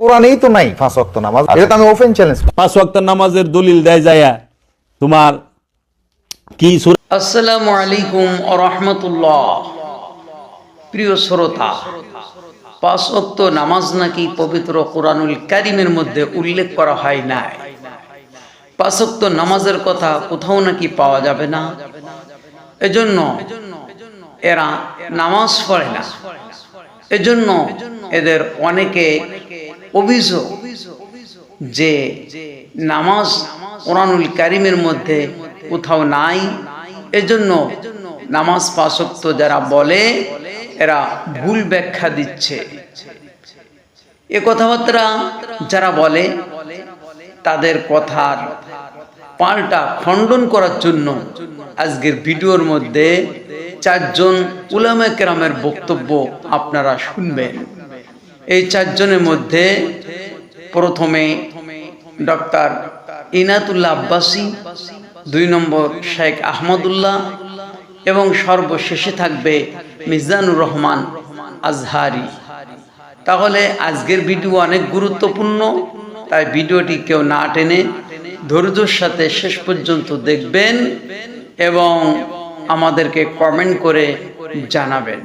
কোরআনেই তো নাই পাঁচ ওয়াক্ত নামাজ। এটা তো আমি ওপেন চ্যালেঞ্জ পাঁচ ওয়াক্ত নামাজের দলিল দেয় যায়া তোমার কি আসসালামু আলাইকুম রহমতুল্লাহ। প্রিয় শ্রোতা পাঁচ অক্ত নামাজ নাকি পবিত্র কোরআনুল কারিমের মধ্যে উল্লেখ করা হয় নাই? পাঁচ অক্ত নামাজের কথা কোথাও নাকি পাওয়া যাবে না? এজন্য এরা নামাজ পড়ে না। এজন্য এদের অনেকে অভিযোগ যে নামাজ কোরআনুল কারিমের মধ্যে কোথাও নাই। এজন্য নামাজ পাশক্ত যারা বলে, এরা ভুল ব্যাখ্যা দিচ্ছে। এ কথাবার্তা যারা বলে, তাদের কথার পাল্টা খণ্ডন করার জন্য আজকের ভিডিওর মধ্যে চারজন উলামে কেরামের বক্তব্য আপনারা শুনবেন। এই চারজনের মধ্যে প্রথমে ডক্টর ইনাতুল্লাহ আব্বাসী, দুই নম্বর শেখ আহমদুল্লাহ এবং সর্বশেষে থাকবে মিজানুর রহমান আজহারি। তাহলে আজকের ভিডিও অনেক গুরুত্বপূর্ণ, তাই ভিডিওটি কেউ না টেনে ধৈর্যর সাথে শেষ পর্যন্ত দেখবেন এবং আমাদেরকে কমেন্ট করে জানাবেন।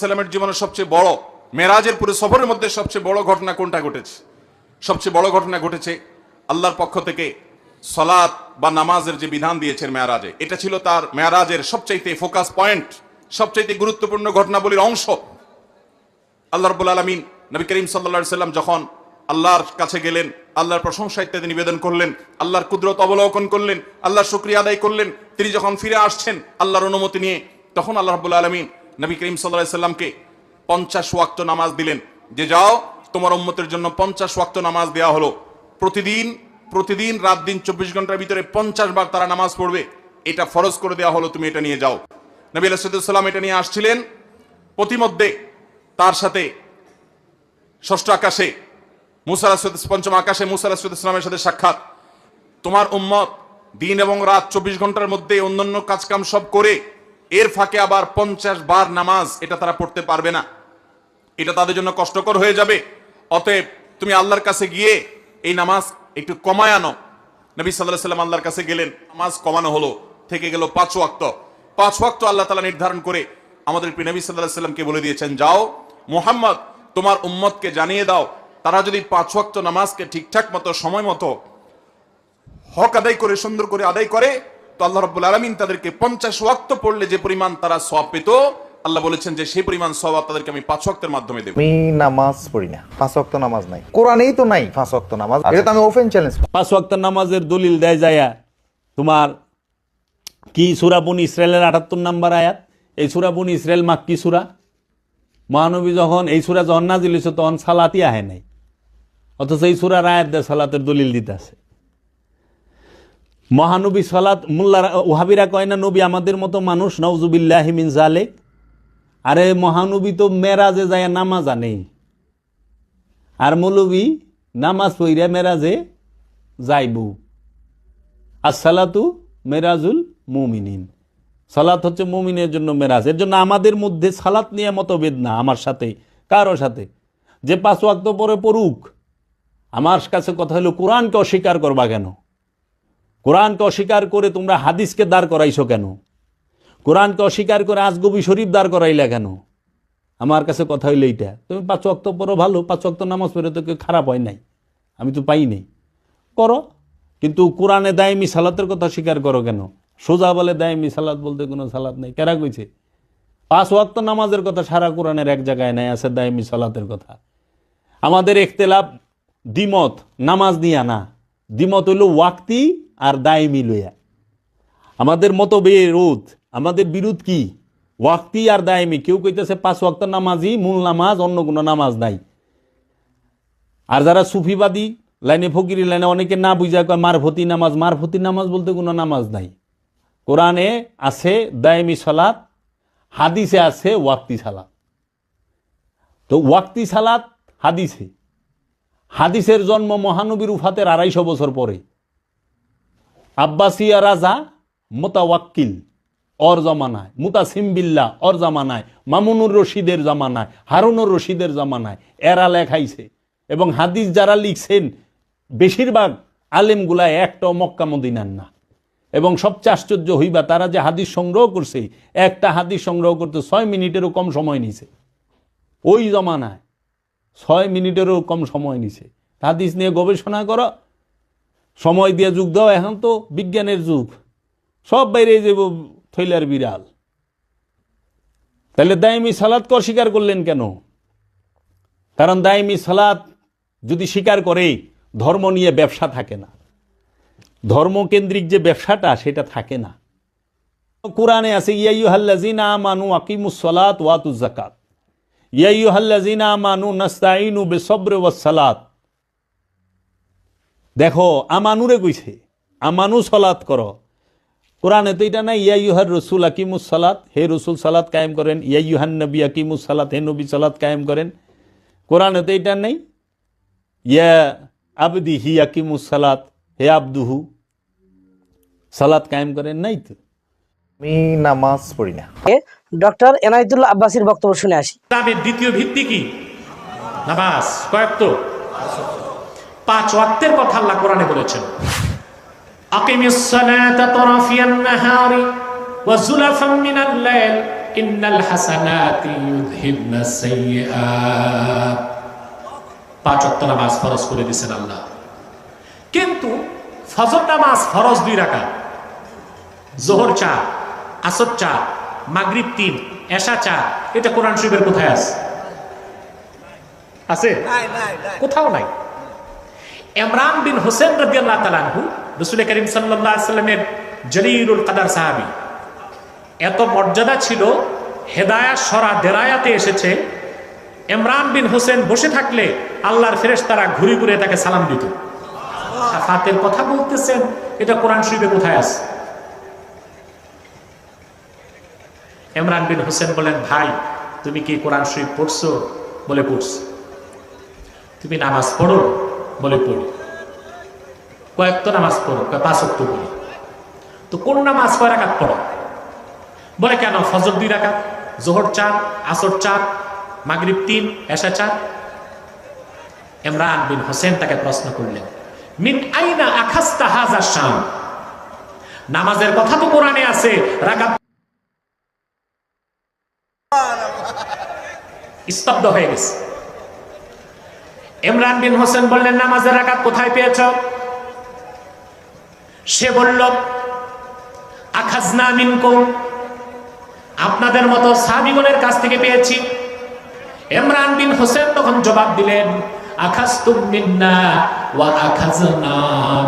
সাল্লামের জীবনের সবচেয়ে বড় মেরাজের পুরো সফরের মধ্যে সবচেয়ে বড় ঘটনা কোনটা ঘটেছে? সবচেয়ে বড় ঘটনা ঘটেছে আল্লাহর পক্ষ থেকে সলাৎ বা নামাজের যে বিধান দিয়েছেন মেয়ারাজে। এটা ছিল তার মেয়ারাজের সবচাইতে ফোকাস পয়েন্ট সবচাইতে গুরুত্বপূর্ণ ঘটনাবলীর অংশ। আল্লাহ রব্বুল আলমিন নবী করিম সাল্লা সাল্লাম যখন আল্লাহর কাছে গেলেন, আল্লাহর প্রশংসা ইত্যাদি নিবেদন করলেন, আল্লাহর কুদরত অবলোকন করলেন, আল্লাহর শুক্রিয়া আদায় করলেন, তিনি যখন ফিরে আসছেন আল্লাহর অনুমতি নিয়ে, তখন আল্লাহ রব্বুল আলমিন নবী করিম সাল্লাহ সাল্লামকে পঞ্চাশ ওয়াক্ত নামাজ দিলেন। যে যাও, তোমার উম্মতের জন্য পঞ্চাশ ওয়াক্ত নামাজ দেওয়া হলো। প্রতিদিন প্রতিদিন রাত দিন চব্বিশ ঘণ্টার ভিতরে পঞ্চাশ বার তারা নামাজ পড়বে। এটা ফরজ করে দেওয়া হলো, তুমি এটা নিয়ে যাও। নবী আলাইসাল্লাম এটা নিয়ে আসছিলেন। প্রতিমধ্যে তার সাথে ষষ্ঠ আকাশে মুসার পঞ্চম আকাশে মুসার ইসলামের সাথে সাক্ষাৎ। তোমার উম্মত দিন এবং রাত চব্বিশ ঘণ্টার মধ্যে অন্যান্য কাজকাম সব করে, এর ফাঁকে আবার পঞ্চাশ বার নামাজ এটা তারা পড়তে পারবে না। এটা তাদের জন্য কষ্টকর হয়ে যাবে। অতএব তুমি আল্লাহর কাছে গিয়ে এই নামাজ একটু কমায় আনো। নবী সাল্লাহ সাল্লাম আল্লাহর কাছে গেলেন, নামাজ কমানো হলো, থেকে গেল পাঁচ ওয়াক্ত। পাঁচ ওয়াক্ত আল্লাহ তালা নির্ধারণ করে আমাদের নবী সাল্লাহ সাল্লামকে বলে দিয়েছেন, যাও, মোহাম্মদ, তোমার উম্মতকে জানিয়ে দাও, তারা যদি পাঁচ ওয়াক্ত নামাজকে ঠিকঠাক মতো, সময় মতো, হক আদায় করে, সুন্দর করে আদায় করে, তো আল্লাহ রব্বুল আলমিন তাদেরকে পঞ্চাশ ওয়াক্ত পড়লে যে পরিমাণ তারা সব পেত আল্লাহ বলেছেন যে সেই পরিমাণ সব তাদেরকে আমি পাঁচ ওয়াক্তের মাধ্যমে দেবো। আমি নামাজ পড়ি না পাঁচ ওয়াক্ত নামাজ নাই। কোরআনেই তো নাই পাঁচ ওয়াক্ত নামাজ। এটা তো আমি ওপেন চ্যালেঞ্জ পাঁচ ওয়াক্ত নামাজের দলিল দেয় যায়া তোমার কি সুরা বন ইসরায়েলের আটাত্তর নাম্বার আয়াত? এই সুরা বন ইসরায়েল কি সুরা? মহানবী যখন এই সুরা যখন নাজিল হয়েছে তখন সালাতই আহে নাই। অথচ এই সুরার আয়াত দেয় সালাতের দলিল দিতে আছে। মহানবী সালাত মোল্লা ওহাবিরা কয় না নবী আমাদের মতো মানুষ নওজুবিল্লাহ মিন জালেক আরে মহানবী তো মেরাজে যায় নামাজ আনে আর মৌলবী নামাজ পইরা মেরাজে যাইব। আসসালাতু মেরাজুল মুমিনিন। সালাত হচ্ছে মুমিনের জন্য মেরাজ। এর জন্য আমাদের মধ্যে সালাত নিয়ে মতভেদ না, আমার সাথে, কারও সাথে। যে পাঁচ ওয়াক্ত পরে পড়ুক, আমার কাছে কথা হলো, কোরআনকে অস্বীকার করবা কেন? কোরআনকে অস্বীকার করে তোমরা হাদিসকে দাঁড় করাইছো কেন? কোরআনকে অস্বীকার করে আজগবি শরীফ দাঁড় করাইলা কেন? আমার কাছে কথা হইল এইটা। তুমি পাঁচ অক্ত পড়ো ভালো, পাঁচ অক্ত নামাজ পড়ে তো কেউ খারাপ হয় নাই। আমি তো পাই নাই। করো, কিন্তু কোরআনে দায়মি সালাতের কথা স্বীকার করো কেন? সোজা বলে দায়মি সালাত বলতে কোনো সালাত নেই। কেরা কইছে? পাঁচ ওয়াক্ত নামাজের কথা সারা কোরআনের এক জায়গায় নাই, আছে দায়মি সালাতের কথা। আমাদের একতেলাপ দ্বিমত, নামাজ দিয়া না। দ্বিমত হইল ওয়াক্তি আর দায়মি লইয়া। আমাদের মতো রোধ আমাদের বিরোধ কি? ওয়াক্তি আর দায়মি। কেউ কইতেছে পাঁচ ওয়াক্ত নামাজই মূল নামাজ, অন্য কোনো নামাজ নাই। আর যারা সুফিবাদী, লাইনে ফকিরি, লাইনে অনেকে না বুঝা কয়, মারফতি নামাজ মারফতি নামাজ বলতে কোনো নামাজ নাই। কোরআনে আছে দায়মি সালাত, হাদিসে আছে ওয়াক্তি সালাত। তো ওয়াক্তি সালাত হাদিসে। হাদিসের জন্ম মহানবীর উফাতের আড়াইশো বছর পরে। আব্বাসিয়া রাজা মোতাওয়াক্কিল। অর জমানায় মুতাসিমবিল্লা অর জামানায়, মামুনুর রশিদের জামানায়, হারুনুর রশিদের জামানায় এরা লেখাইছে। এবং হাদিস যারা লিখছেন, বেশিরভাগ আলেমগুলা একটাও মক্কা মদিনার না। এবং সবচেয়ে আশ্চর্য হইবা, তারা যে হাদিস সংগ্রহ করছে, একটা হাদিস সংগ্রহ করতে ছয় মিনিটেরও কম সময় নিছে। ওই জমানায় ছয় মিনিটেরও কম সময় নিছে। হাদিস নিয়ে গবেষণা করো। সময় দিয়ে যুগ দাও, এখন তো বিজ্ঞানের যুগ। সব বাইরে যে থৈলার বিড়াল। তাহলে দায়মি সালাদকে স্বীকার করলেন কেন? কারণ দায়মি সালাদ যদি স্বীকার করে, ধর্ম নিয়ে ব্যবসা থাকে না। ধর্মকেন্দ্রিক যে ব্যবসাটা, সেটা থাকে না। কোরআনে আছে ইয়াইহাল্লাজিনা আমানু আকিমুস সালাত ওয়াতুজ জাকাত ইয়াইহাল্লাজিনা আমানু নাস্তাইনু বিসবর ওয়াস সালাত। দেখো, আমানুরে কইছে, আমানু সালাত করো। কোরআনে তো এটা নাই ইয়াইহার রসুল আকিমুস সালাত। হে রসুল সালাত কায়েম করেন। ইয়াইহান নবী আকিমুস সালাত হে নবী সালাত কায়েম করেন। কোরআনে তো এটা নেই ইয়া আবদি হি আকিমুস সালাত হে আব্দুহু। সালাত কায়েম করেন নাই তো? আমি নামাজ পড়ি না। ডক্টর এনায়তুল্লাহ আব্বাসীর বক্তব্য শুনে আসি। ইসলামের দ্বিতীয় ভিত্তি কি? নামাজ কয়েক তো? পাঁচ ওয়াক্তের কথা আল্লাহ কোরআনে বলেছেন। সালাতা তরাফিয়ান নাহারি ওয়া যুলাফান মিনাল লাইল ইন্নাল হাসানাতি ইউযহিবনাস সাইয়্যাত। পাঁচ ওয়াক্ত নামাজ ফরজ করে দিয়েছেন আল্লাহ। কিন্তু ফজর নামাজ ফরজ দুই রাকাত। জোহর চা আসর চা মাগরিব তিন এশা চা এটা কোরআন শরীফের কোথায় আছে? আছে? কোথাও নাই। ইমরান বিন হোসেন রাদিয়াল্লাহু তাআলা আনহু রাসূল করিম সাল্লামের জলিলুল কাদার সাহাবী। এত মর্যাদা ছিল হেদায়া সরা দেরায়াতে এসেছে। ইমরান বিন হোসেন বসে থাকলে আল্লাহর ফেরেশতারা ঘুরে ঘুরে তাকে সালাম দিত। সাফাতের কথা বলতেছেন, এটা কোরআন শরীফে কোথায় আছে? ইমরান বিন হোসেন বলেন, ভাই, তুমি কি কোরআন শরীফ পড়ছো বলে পড়ছি। তুমি নামাজ পড়ো বলে পড়ি। কয়েক তো নামাজ পড়ো পাঁচ অক্ট পড়ি। তো কোন নামাজ কয় রাকাত পড়ো? বলে কেন? ফজর দুই রাকাত, জোহর চার, আসর চার, মাগরিব তিন, এশা চার। ইমরান বিন হোসেন তাকে প্রশ্ন করলেন, মিন আইনা আখাস্তা হাজার শাম? নামাজের কথা তো কোরআনে আছে, রাকাত স্তব্ধ হয়ে গেছে। ইমরান বিন হোসেন বললেন, নামাজের রাকাত কোথায় পেয়েছ? সে বলল, আখাজনা মিনকুম। আপনাদের মতো সাহাবিগণের কাছ থেকে পেয়েছি। ইমরান বিন হোসেন তখন জবাব দিলেন, আখাজতুম মিন্না ওয়া আখাজনা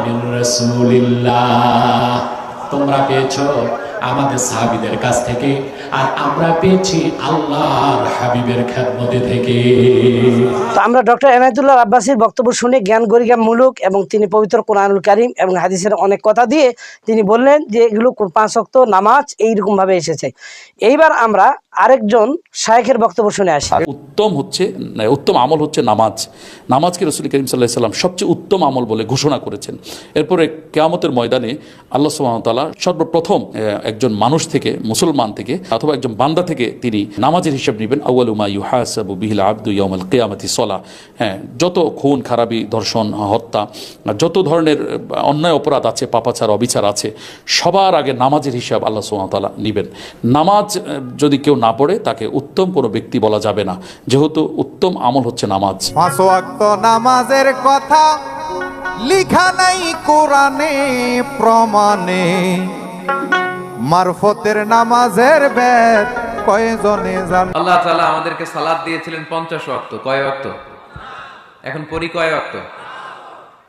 মিন রাসূলিল্লাহ। তোমরা পেয়েছ? আমাদের সাহাবিদের কাছ থেকে, আর আমরা পেয়েছি আল্লাহর হাবিবের খেদমতে থেকে। তো আমরা ডক্টর এনায়তুল্লাহ আব্বাসীর বক্তব্য শুনে জ্ঞান গরিগামূলক এবং তিনি পবিত্র কোরআনুল কারিম এবং হাদিসের অনেক কথা দিয়ে তিনি বললেন যে এগুলো কোন- পাঁচ অক্ত নামাজ এইরকমভাবে এসেছে। এইবার আমরা আরেকজন শায়েখের বক্তব্য শুনে আসি। উত্তম হচ্ছে উত্তম আমল হচ্ছে নামাজ। নামাজকে রসুল করিম সাল্লাহ সাল্লাম সবচেয়ে উত্তম আমল বলে ঘোষণা করেছেন। এরপরে কেয়ামতের ময়দানে আল্লাহ সুবাহতাল্লাহ সর্বপ্রথম একজন মানুষ থেকে, মুসলমান থেকে, অথবা একজন বান্দা থেকে তিনি নামাজের হিসাব নেবেন। আউ্লুমা ইউহাসাবু বিহিল আব্দু ইয়ামাল কেয়ামতি সলা। হ্যাঁ যত খুন, খারাপি, ধর্ষণ, হত্যা যত ধরনের অন্যায় অপরাধ আছে, পাপাচার, অবিচার আছে, সবার আগে নামাজের হিসাব আল্লাহ সুবাহতাল্লাহ নেবেন। নামাজ যদি কেউ না পড়ে তাকে উত্তম কোনো ব্যক্তি বলা যাবে না। যেহেতু উত্তম আমল হচ্ছে নামাজ। নামাজের কথা লিখা নাই কোরআনে প্রমাণে। মারফতের নামাজের বেদ কয়জনে জান? আল্লাহ তাআলা আমাদেরকে সালাদ দিয়েছিলেন পঞ্চাশ ওয়াক্ত। কয় ওয়াক্ত? এখন পরি কয় ওয়াক্ত?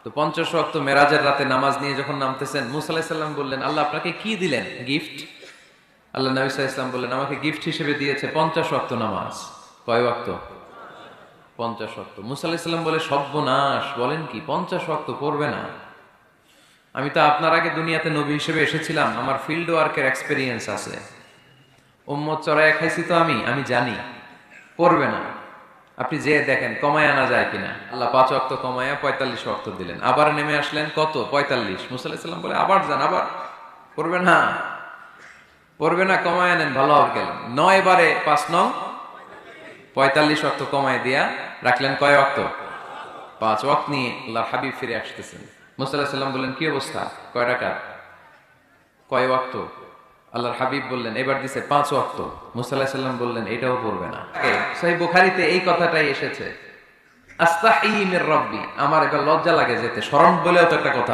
তো পঞ্চাশ ওয়াক্ত মেরাজের রাতে নামাজ নিয়ে যখন নামতেছেন মুসা আলাইহিস সালাম বললেন আল্লাহ আপনাকে কি দিলেন? গিফট? আল্লাহ নবী সাল্লাল্লাহু ইসলাম বললেন, আমাকে গিফট হিসেবে দিয়েছে পঞ্চাশ ওয়াক্ত নামাজ। কয় ওয়াক্ত? পঞ্চাশ ওয়াক্ত। মুসা আলাইহিস সালাম বলে, সর্বনাশ, বলেন কি, পঞ্চাশ ওয়াক্ত পড়বে না। আমি তো আপনার আগে দুনিয়াতে নবী হিসেবে এসেছিলাম, আমার ফিল্ড ওয়ার্কের এক্সপিরিয়েন্স আছে। উম্মত চড়াই খাইছি তো আমি আমি জানি, পড়বে না। আপনি যে দেখেন, কমায় আনা যায় কিনা। আল্লাহ পাঁচ অক্ত কমায়া পঁয়তাল্লিশ অক্ত দিলেন। আবার নেমে আসলেন, কত? পঁয়তাল্লিশ। মুসাল্লাম বলে, আবার যান, আবার। পড়বে না। পড়বে না, কমায় আনেন ভালো হবে গেলেন নয় বারে পাঁচ নং, পঁয়তাল্লিশ অক্ত কমায় দিয়া রাখলেন কয় অক্ত? পাঁচ ওয়াক্ত নিয়ে আল্লাহ হাবিব ফিরে আসতেছেন। মুসাল্লাহ সাল্লাম বললেন, কি অবস্থা? কয় টাকা কয় ওয়াক্ত আল্লাহর হাবিব বললেন, এবার দিছে পাঁচ ওয়াক্ত মুসাল্লাহ সাল্লাম বললেন, এটাও পড়বে না। সহি বুখারিতে এই কথাটাই এসেছে। আস্তাহি মির রব্বি। আমার এবার লজ্জা লাগে যেতে, স্মরণ বলেও তো একটা কথা